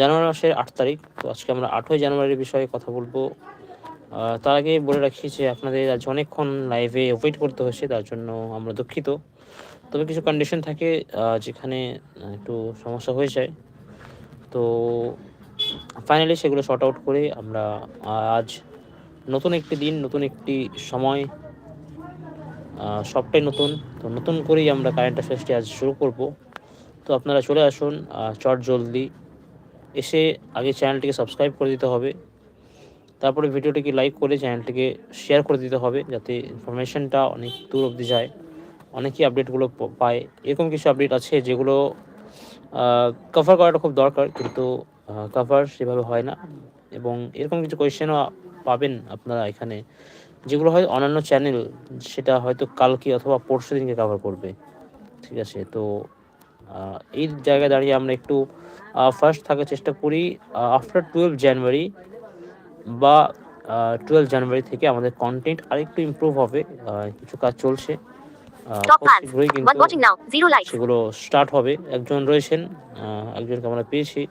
জানুয়ারি মাসের আট তারিখ। তো আজকে আমরা আটই জানুয়ারির বিষয়ে কথা বলব। তার আগে বলে রাখি যে আপনাদের আজ অনেকক্ষণ লাইভে ওয়েট করতে হয়েছে, তার জন্য আমরা দুঃখিত। তবে কিছু কন্ডিশন থাকে যেখানে একটু সমস্যা হয়ে যায়। তো ফাইনালি সেগুলো শর্ট আউট করে আমরা আজ নতুন একটি দিন, নতুন একটি সময় সবটাই নতুন। তো নতুন করেই আমরা কারেন্ট অ্যাফেয়ার্সটি আজ শুরু করব। তো আপনারা চলে আসুন চট জলদি। এসে আগে চ্যানেলটিকে সাবস্ক্রাইব করে দিতে হবে। তারপরে ভিডিওটিকে লাইক করে চ্যানেলটিকে শেয়ার করে দিতে হবে যাতে ইনফরমেশনটা অনেক দূর অবধি যায়। অনেকেই আপডেটগুলো পায়। এরকম কিছু আপডেট আছে যেগুলো কভার করাটা খুব দরকার কিন্তু কভার সেভাবে হয় না। এবং এরকম কিছু কোয়েশ্চেনও পাবেন আপনারা এখানে, যেগুলো হয় অন্যান্য চ্যানেল সেটা হয়তো কালকে অথবা পরশু দিনকে কভার করবে। ঠিক আছে? তো এই জায়গায় দাঁড়িয়ে আমরা একটু ফার্স্ট থাকার চেষ্টা করি আফটার টুয়েলভ জানুয়ারি বা টুয়েলভ জানুয়ারি থেকে আমাদের কন্টেন্ট আরেকটু ইমপ্রুভ হবে কিছু কাজ চলছে. সেগুলো স্টার্ট হবে। একজন রয়েছেন একজনকে আমরা পেয়েছি।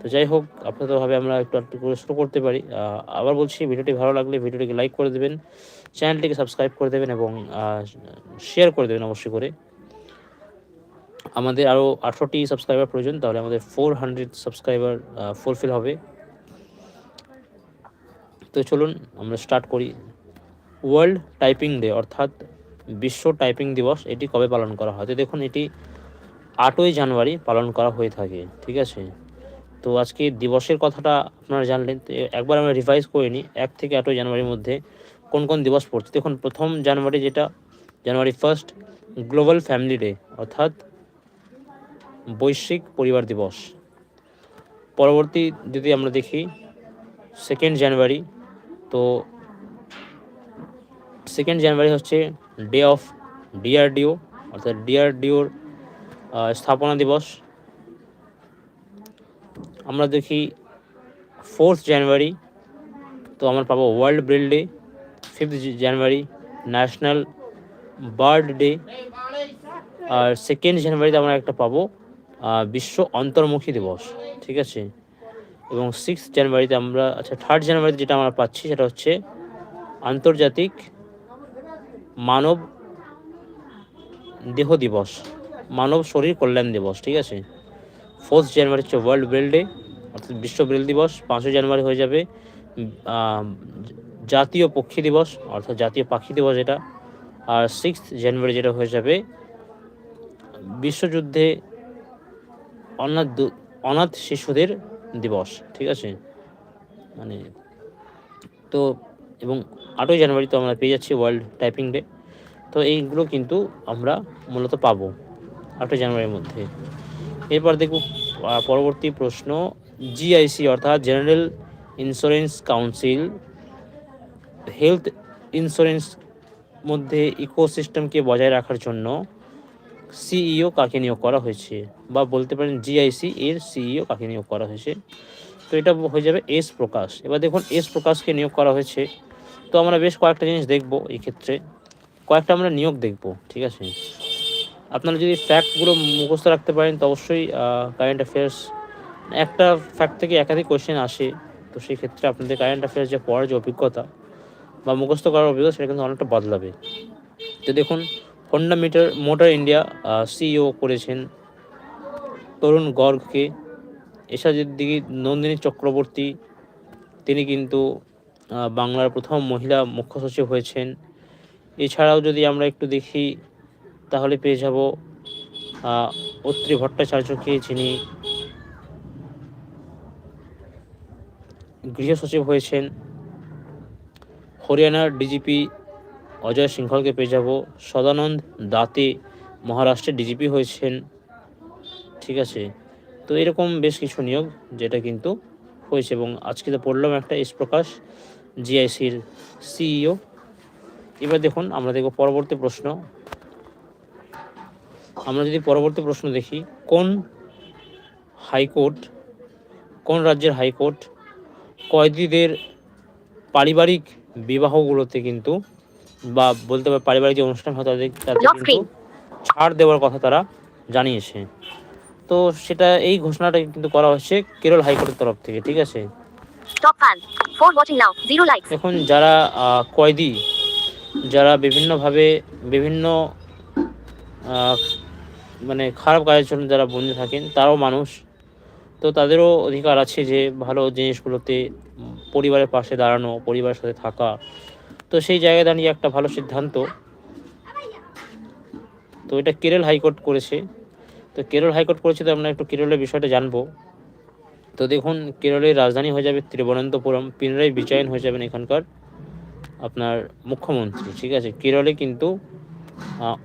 তো যাই হোক আপাততভাবে আমরা একটু একটু করে শুরু করতে পারি। আবার বলছি ভিডিওটি ভালো লাগলে ভিডিওটিকে লাইক করে দেবেন চ্যানেলটিকে সাবস্ক্রাইব করে দেবেন এবং শেয়ার করে দেবেন অবশ্যই করে। আমাদের আরও আঠারোটি সাবস্ক্রাইবার প্রয়োজন, তাহলে আমাদের ফোর হান্ড্রেড সাবস্ক্রাইবার ফুলফিল হবে। তো চলুন আমরা স্টার্ট করি। ওয়ার্ল্ড টাইপিং ডে অর্থাৎ বিশ্ব টাইপিং দিবস, এটি কবে পালন করা হয়? তো দেখুন, এটি আটই জানুয়ারি পালন করা হয়ে থাকে, ঠিক আছে? তো আজকে দিবসের কথাটা আপনারা জানলেন, তো একবার আমরা রিভাইজ করে নিই, এক থেকে আটই জানুয়ারির মধ্যে কোন কোন দিবস পড়ছে। দেখুন, প্রথম জানুয়ারি যেটা, January first global family day অর্থাৎ বৈশ্বিক পরিবার দিবস। পরবর্তী যদি আমরা দেখি সেকেন্ড জানুয়ারি তো সেকেন্ড জানুয়ারি হচ্ছে ডে অফ ডিআরডিও অর্থাৎ ডিআরডিওর স্থাপনা দিবস। আমরা দেখি ফোর্থ জানুয়ারি তো আমরা পাবো world Braille day fifth January national bird day আর সেকেন্ড জানুয়ারিতে আমরা একটা পাবো বিশ্ব অন্তর্মুখী দিবস, ঠিক আছে? এবং সিক্স জানুয়ারিতে আমরা আচ্ছা থার্ড জানুয়ারিতে যেটা আমরা পাচ্ছি সেটা হচ্ছে আন্তর্জাতিক মানব দেহ দিবস, মানব শরীর কল্যাণ দিবস, ঠিক আছে? ফোর্থ জানুয়ারি হচ্ছে ওয়ার্ল্ড ব্রেল ডে অর্থাৎ বিশ্ব ব্রেল দিবস, পাঁচই জানুয়ারি হয়ে যাবে জাতীয় পক্ষী দিবস, অর্থাৎ জাতীয় পাখি দিবস এটা। আর সিক্স জানুয়ারি যেটা হয়ে যাবে, বিশ্বযুদ্ধে অনাথ অনাথ শিশুদের দিবস, ঠিক আছে? মানে তো, এবং আটই জানুয়ারি তো আমরা পেয়ে যাচ্ছি ওয়ার্ল্ড টাইপিং ডে তো এইগুলো কিন্তু আমরা মূলত পাবো আটই জানুয়ারির মধ্যে। এরপর দেখব পরবর্তী প্রশ্ন জিআইসি অর্থাৎ general insurance council health insurance মধ্যে ইকোসিস্টেমকে বজায় রাখার জন্য সিইও কাকে নিয়োগ করা হয়েছে বা বলতে পারেন জিআইসি এর সিইও কাকে নিয়োগ করা হয়েছে। তো এটা হয়ে যাবে এস প্রকাশ। এবার দেখুন এস প্রকাশকে নিয়োগ করা হয়েছে। তো আমরা বেশ কয়েকটা জিনিস দেখব এই ক্ষেত্রে। কয়েকটা আমরা নিয়োগ দেখব, ঠিক আছে? আপনারা যদি ফ্যাক্টগুলো মুখস্থ রাখতে পারেন, তো অবশ্যই কারেন্ট অ্যাফেয়ার্স একটা ফ্যাক্ট থেকে একাধিক কোয়েশ্চেন আসে। তো সেই ক্ষেত্রে আপনাদের কারেন্ট অ্যাফেয়ার্স যে পড়ার যে অভিজ্ঞতা বা মুখস্থ করার অভিজ্ঞতা, সেটা কিন্তু অনেকটা বদলাবে। তো দেখুন হন্ডা মিটার, মোটর ইন্ডিয়া সিইও করেছেন তরুণ গর্গকে। এছাড়া দিকে নন্দিনী চক্রবর্তী, তিনি কিন্তু বাংলার প্রথম মহিলা মুখ্য সচিব হয়েছেন। এছাড়াও যদি আমরা একটু দেখি, তাহলে পেয়ে যাব অত্রি ভট্টাচার্যকে, যিনি গৃহ সচিব হয়েছেন। হরিয়ানার ডিজিপি অজয় সিংহলকে পেয়ে যাব। সদানন্দ দাতে মহারাষ্ট্রের ডিজিপি হয়েছেন। ঠিক আছে? তো এরকম বেশ কিছু নিয়োগ যেটা কিন্তু হয়েছে এবং আজকে তো পড়লাম একটা প্রকাশ জিআইসির সিইও এবার দেখুন, আমরা দেখব পরবর্তী প্রশ্ন। আমরা যদি পরবর্তী প্রশ্ন দেখি, কোন হাইকোর্ট, কোন রাজ্যের হাইকোর্ট কয়েদিদের পারিবারিক বিবাহগুলোতে কিন্তু বা বলতে পারে পারিবারিক যে অনুষ্ঠান হয় তাদের তাদের কিন্তু ছাড় দেওয়ার কথা তারা জানিয়েছে তো সেটা এই ঘোষণাটা কিন্তু করা হচ্ছে কেরল হাইকোর্টের তরফ থেকে ঠিক আছে Top fan. 4 watching now. 0 likes. এখন যারা কয়েদি যারা বিভিন্নভাবে বিভিন্ন আহ, মানে খারাপ কাজের জন্য যারা বন্দি থাকেন তারাও মানুষ তো তাদেরও অধিকার আছে যে ভালো জিনিসগুলোতে পরিবারের পাশে দাঁড়ানো পরিবারের সাথে থাকা তো সেই জায়গায় দাঁড়িয়ে একটা ভালো সিদ্ধান্ত। তো এটা কেরল হাইকোর্ট করেছে। তো কেরল হাইকোর্ট করেছে তো আমরা একটু কেরলের বিষয়টা জানব। তো দেখুন, কেরলের রাজধানী হয়ে যাবে তিরুবনন্তপুরম পিনারাই বিজয়ন হয়ে যাবেন এখানকার আপনার মুখ্যমন্ত্রী, ঠিক আছে? কেরলে কিন্তু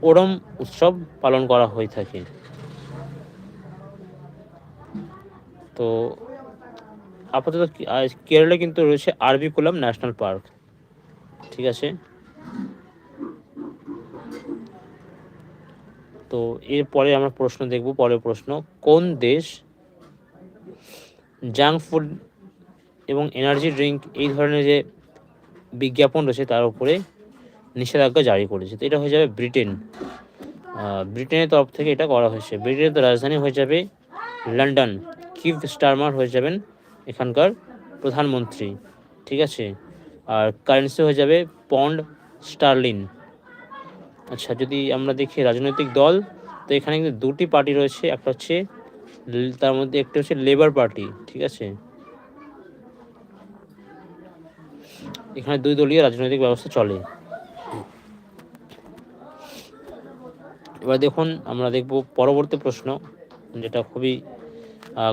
ওরম উৎসব পালন করা হয়ে থাকে। তো আপাতত কেরলে কিন্তু রয়েছে আরবিকুলাম ন্যাশনাল পার্ক। ঠিক আছে? তো এরপরে আমরা প্রশ্ন দেখব, পরের প্রশ্ন। কোন দেশ জাঙ্ক ফুড এবং এনার্জি ড্রিঙ্ক এই ধরনের যে বিজ্ঞাপন রয়েছে তার উপরে নিষেধাজ্ঞা জারি করেছে? তো এটা হয়ে যাবে ব্রিটেন। ব্রিটেনের তরফ থেকে এটা করা হয়েছে। ব্রিটেনের রাজধানী হয়ে যাবে লন্ডন। কিভ স্টারমার হয়ে যাবেন এখানকার প্রধানমন্ত্রী। ঠিক আছে? আর কারেন্সি হয়ে যাবে পন্ড স্টার্লিন আচ্ছা যদি আমরা দেখি রাজনৈতিক দল, তো এখানে কিন্তু দুটি পার্টি রয়েছে, একটা হচ্ছে তার মধ্যে একটা হচ্ছে লেবার পার্টি ঠিক আছে? এখানে দুই দলীয় রাজনৈতিক ব্যবস্থা চলে। এবার দেখুন, আমরা দেখব পরবর্তী প্রশ্ন, যেটা খুবই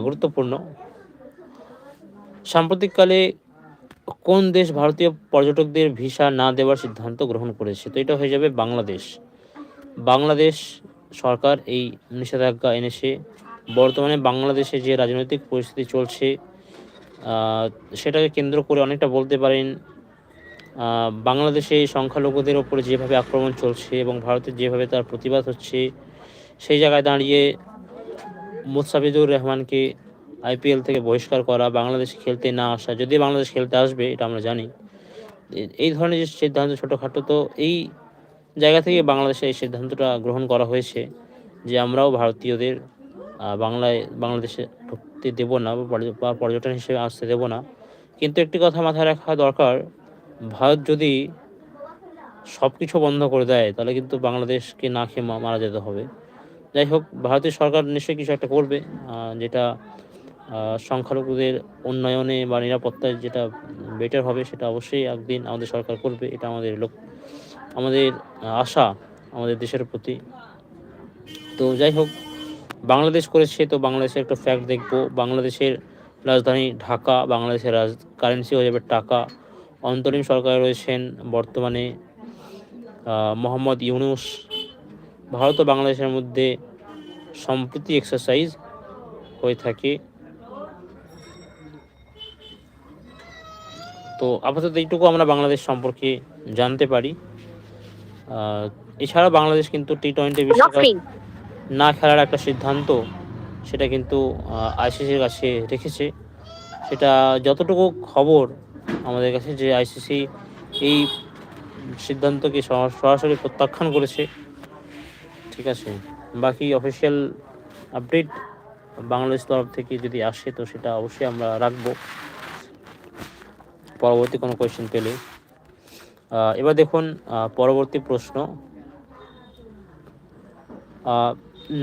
গুরুত্বপূর্ণ। সাম্প্রতিককালে কোন দেশ ভারতীয় পর্যটকদের ভিসা না দেওয়ার সিদ্ধান্ত গ্রহণ করেছে? তো এটা হয়ে যাবে বাংলাদেশ। বাংলাদেশ সরকার এই নিষেধাজ্ঞা এনেছে। বর্তমানে বাংলাদেশে যে রাজনৈতিক পরিস্থিতি চলছে সেটাকে কেন্দ্র করে অনেকটা বলতে পারেন বাংলাদেশে সংখ্যালঘুদের ওপরে যেভাবে আক্রমণ চলছে এবং ভারতের যেভাবে তার প্রতিবাদ হচ্ছে, সেই জায়গায় দাঁড়িয়ে মুস্তাফিজুর রহমানকে আইপিএল থেকে বহিষ্কার করা, বাংলাদেশে খেলতে না আসা, যদি বাংলাদেশ খেলতে আসবে, এটা আমরা জানি। এই ধরনের যে সিদ্ধান্ত ছোটোখাটো, তো এই জায়গা থেকে বাংলাদেশে এই সিদ্ধান্তটা গ্রহণ করা হয়েছে যে আমরাও ভারতীয়দের বাংলায়, বাংলাদেশে ঢুকতে দেবো না, বা পর্যটন হিসেবে আসতে দেবো না। কিন্তু একটি কথা মাথায় রাখা দরকার, ভারত যদি সব কিছু বন্ধ করে দেয়, তাহলে কিন্তু বাংলাদেশকে না খেয়ে মারা যেতে হবে। যাই হোক ভারতের সরকার নিশ্চয়ই কিছু একটা করবে যেটা সংখ্যালঘুদের উন্নয়নে বা নিরাপত্তায় যেটা বেটার হবে সেটা অবশ্যই একদিন আমাদের সরকার করবে, এটা আমাদের লোক, আমাদের আশা, আমাদের দেশের প্রতি। তো যাই হোক, বাংলাদেশ করেছে, তো বাংলাদেশের একটা ফ্যাক্ট দেখব। বাংলাদেশের রাজধানী ঢাকা, বাংলাদেশের রাজ কারেন্সি হয়ে যাবে টাকা। অন্তরিম সরকারে রয়েছেন বর্তমানে মোহাম্মদ ইউনুস। ভারত ও বাংলাদেশের মধ্যে সম্প্রীতি এক্সারসাইজ হয়ে থাকে। তো আপাতত এইটুকু আমরা বাংলাদেশ সম্পর্কে জানতে পারি। এছাড়া বাংলাদেশ কিন্তু টি টোয়েন্টি বিশ্বকাপ না খেলার একটা সিদ্ধান্ত সেটা কিন্তু আইসিসির কাছে রেখেছে। সেটা যতটুকু খবর আমাদের কাছে যে আইসিসি এই সিদ্ধান্তকে সরা- সরাসরি প্রত্যাখ্যান করেছে ঠিক আছে? বাকি অফিসিয়াল আপডেট বাংলাদেশ তরফ থেকে যদি আসে তো সেটা অবশ্যই আমরা রাখব। পরবর্তী কোনো কোয়েশ্চেন পেলে। এবার দেখুন পরবর্তী প্রশ্ন।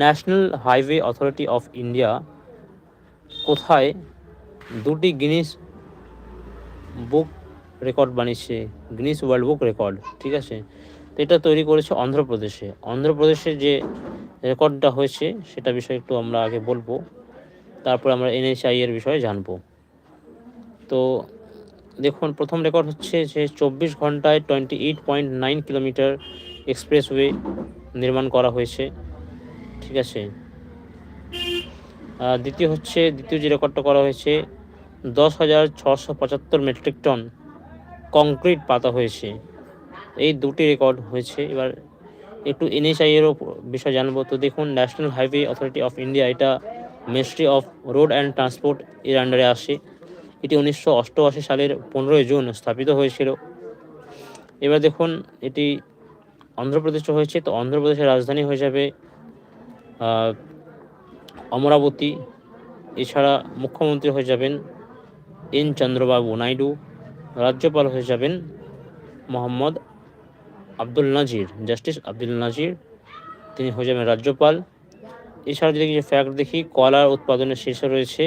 National Highway Authority of India কোথায় দুটি গিনিস বুক রেকর্ড বানিয়েছে? গিনিস ওয়ার্ল্ড বুক রেকর্ড ঠিক আছে? তো এটা তৈরি করেছে অন্ধ্রপ্রদেশে। অন্ধ্রপ্রদেশে যে রেকর্ডটা হয়েছে, সেটা বিষয়ে একটু আমরা আগে বলব। তারপর আমরা এনএইচআই এর বিষয়ে জানব। তো দেখুন, প্রথম রেকর্ড হচ্ছে যে চব্বিশ ঘন্টায় twenty eight point nine kilometre expressway নির্মাণ করা হয়েছে। ঠিক আছে? দ্বিতীয় হচ্ছে, দ্বিতীয় যে রেকর্ডটা করা হয়েছে, দশ হাজার ছশো পঁচাত্তর মেট্রিক টন কংক্রিট পাতা হয়েছে। এই দুটি রেকর্ড হয়েছে। এবার একটু এনএসআই এরও বিষয় জানব। তো দেখুন national highway authority of India এটা ministry of road and transport এর আন্ডারে আসে। এটি উনিশশো অষ্টআশি সালের পনেরোই জুন স্থাপিত হয়েছিল। এবার দেখুন, এটি অন্ধ্রপ্রদেশে হয়েছে। তো অন্ধ্রপ্রদেশের রাজধানী হয়ে যাবে অমরাবতী, এছাড়া মুখ্যমন্ত্রী হয়ে যাবেন এন চন্দ্রবাবু নাইডু, রাজ্যপাল হয়ে যাবেন মোহাম্মদ আব্দুল নাজির, জাস্টিস আব্দুল নাজির, তিনি হয়ে যাবেন রাজ্যপাল। এছাড়া যদি কিছু ফ্যাক্ট দেখি, কলার উৎপাদনের শীর্ষে রয়েছে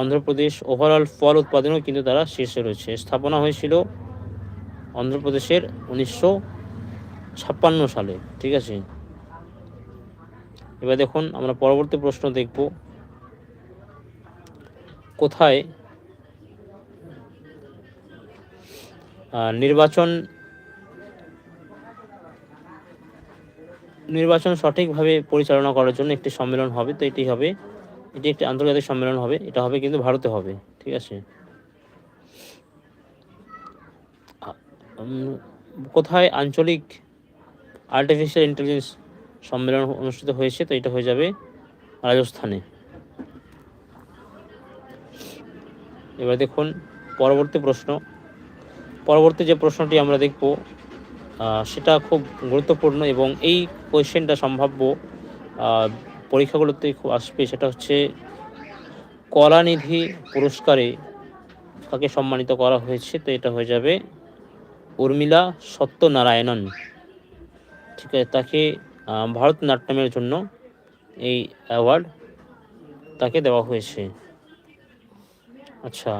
অন্ধ্রপ্রদেশ ওভারঅল ফল উৎপাদনেও কিন্তু তারা শীর্ষে রয়েছে। স্থাপনা হয়েছিল অন্ধ্রপ্রদেশের উনিশশো ছাপ্পান্ন সালে, ঠিক আছে? এবার দেখুন, আমরা পরবর্তী প্রশ্ন দেখব। কোথায় নির্বাচন নির্বাচন সঠিকভাবে পরিচালনা করার জন্য একটি সম্মেলন হবে? তো এটি হবে এটি একটি আন্তর্জাতিক সম্মেলন হবে, এটা হবে কিন্তু ভারতে হবে, ঠিক আছে? কোথায় আঞ্চলিক আর্টিফিশিয়াল ইন্টেলিজেন্স সম্মেলন অনুষ্ঠিত হয়েছে, তো এটা হয়ে যাবে রাজস্থানে। এবার দেখুন, পরবর্তী প্রশ্ন। পরবর্তী যে প্রশ্নটি আমরা দেখব সেটা খুব গুরুত্বপূর্ণ এবং এই কোয়েশ্চেনটা সম্ভাব্য পরীক্ষাগুলোতে খুব আসবে সেটা হচ্ছে কলানিধি পুরস্কারে তাকে সম্মানিত করা হয়েছে, তো এটা হয়ে যাবে উর্মিলা সত্যনারায়ণন। ঠিক আছে, তাকে ভারতনাট্যমের জন্য এই অ্যাওয়ার্ড তাকে দেওয়া হয়েছে। আচ্ছা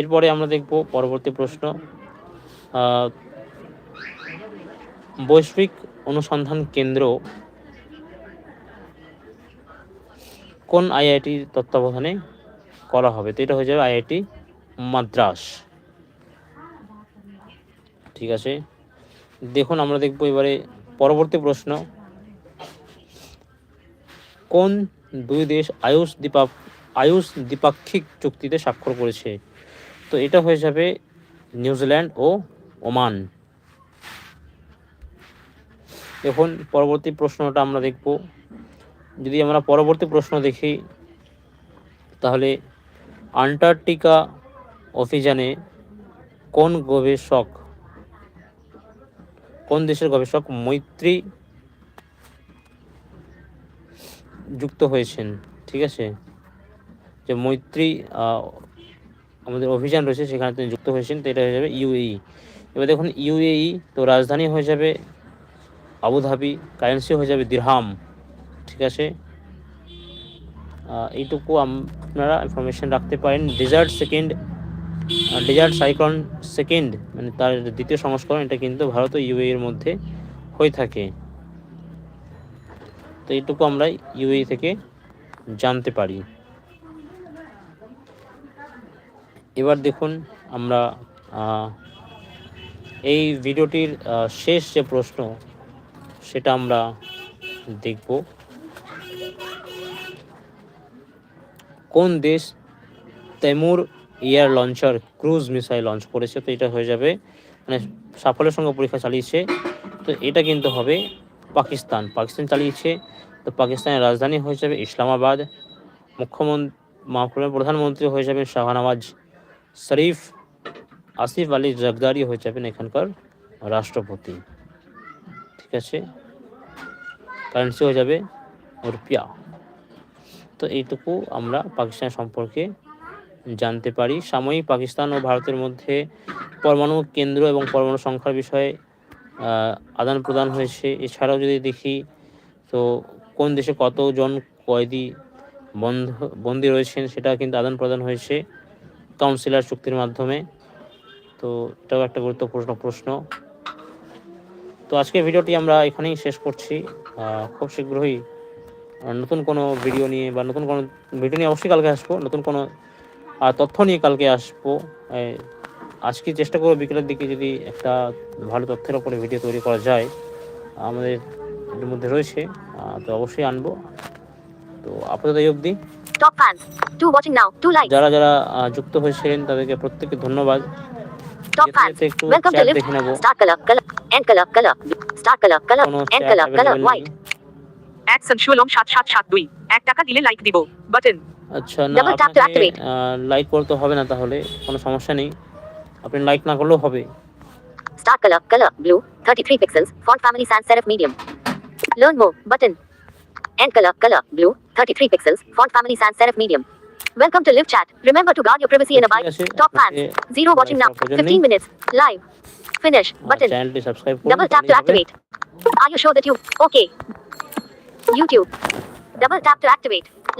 এরপরে আমরা দেখব পরবর্তী প্রশ্ন। বৈশ্বিক অনুসন্ধান কেন্দ্র কোন আইআইটি তত্ত্বাবধানে করা হবে? তো এটা হয়ে যাবে আইআইটি মাদ্রাস। ঠিক আছে? দেখুন, আমরা দেখব এবারে পরবর্তী প্রশ্ন। কোন দুই দেশ আয়ুষ দ্বীপা আয়ুষ দ্বিপাক্ষিক চুক্তিতে স্বাক্ষর করেছে? তো এটা হয়ে যাবে নিউজিল্যান্ড ও ওমান। দেখুন, পরবর্তী প্রশ্নটা আমরা দেখব। যদি আমরা পরবর্তী প্রশ্ন দেখি, তাহলে আন্টার্কটিকা অভিযানে কোন গবেষক, কোন দেশের গবেষক মৈত্রী যুক্ত হয়েছেন? ঠিক আছে? যে মৈত্রী আমাদের অভিযান রয়েছে, সেখানে তিনি যুক্ত হয়েছেন, তো এটা হয়ে যাবে ইউএই এবার দেখুন ইউএই তো রাজধানী হয়ে যাবে, আবুধাবি কারেন্সি হয়ে যাবে দিরহাম। ঠিক আছে? এইটুকু আপনারা ইনফরমেশন রাখতে পারেন। Desert second desert cyclone second মানে তার দ্বিতীয় সংস্করণ, এটা কিন্তু ভারত ও ইউএই এর মধ্যে হয়ে থাকে। তো এইটুকু আমরা ইউএই থেকে জানতে পারি। এবার দেখুন আমরা এই ভিডিওটির শেষ যে প্রশ্ন, সেটা আমরা দেখব। কোন দেশ তেমুর air launcher cruise missile launch করেছে? তো এটা হয়ে যাবে। মানে সাফল্যের সঙ্গে পরীক্ষা চালিয়েছে। তো এটা কিন্তু হবে পাকিস্তান। পাকিস্তান চালিয়েছে। তো পাকিস্তানের রাজধানী হয়ে যাবে ইসলামাবাদ। মুখ্যমন্ত্রী প্রধানমন্ত্রী হয়ে যাবেন শাহনওয়াজ শরীফ। আসিফ আলী জগদারি হয়ে যাবেন এখানকার রাষ্ট্রপতি। ঠিক আছে? কারেন্সি হয়ে যাবে রুপিয়া তো এইটুকু আমরা পাকিস্তান সম্পর্কে জানতে পারি। সাময়িক পাকিস্তান ও ভারতের মধ্যে পরমাণু কেন্দ্র এবং পরমাণু সংখ্যার বিষয়ে আদান প্রদান হয়েছে। এছাড়াও যদি দেখি, তো কোন দেশে কতজন কয়েদি বন্ধ, বন্দী রয়েছেন সেটা কিন্তু আদান প্রদান হয়েছে কাউন্সিলর চুক্তির মাধ্যমে। তো এটাও একটা গুরুত্বপূর্ণ প্রশ্ন। তো আজকে ভিডিওটি আমরা এখানেই শেষ করছি। খুব শীঘ্রই নতুন কোনো ভিডিও নিয়ে বা নতুন কোনো ভিডিও নিয়ে অবশ্যই কালকে আসব নতুন কোনো তথ্য নিয়ে কালকে আসব আজকে চেষ্টা করব বিকেলের দিকে যদি একটা ভালো তথ্যের ওপরে ভিডিও তৈরি করা যায় আমাদের এর মধ্যে রয়েছে তো অবশ্যই আনব তো আপাতত এই অবধি. যারা যারা যুক্ত হয়েছিলেন তাদেরকে প্রত্যেককে ধন্যবাদ একটু. দেখে নেব. কোনো এক সনশুলম সাত সাত সাত দুই এক টাকা দিলে লাইক দিব বাটন আচ্ছা না Double tap to আপনাকে activate. লাইক করতে হবে না তাহলে কোনো সমস্যা নেই আপনি লাইক না করলেও হবে Start color. Color. Blue. 33 pixels. Font family sans serif medium. Learn more. Button. End color, color, blue, 33 pixels, font family sans serif medium. Welcome to live chat. Remember to guard your privacy in a bite. ঠিক আছে, Top fans, আপনাকে zero watching now, like করার প্রয়োজন নেই। 15 minutes, live. Finish, আমার button. চ্যানেলটি subscribe করুন Double tap to তাহলেই হবে। activate. Are you sure that you, okay. YouTube. Double tap to activate.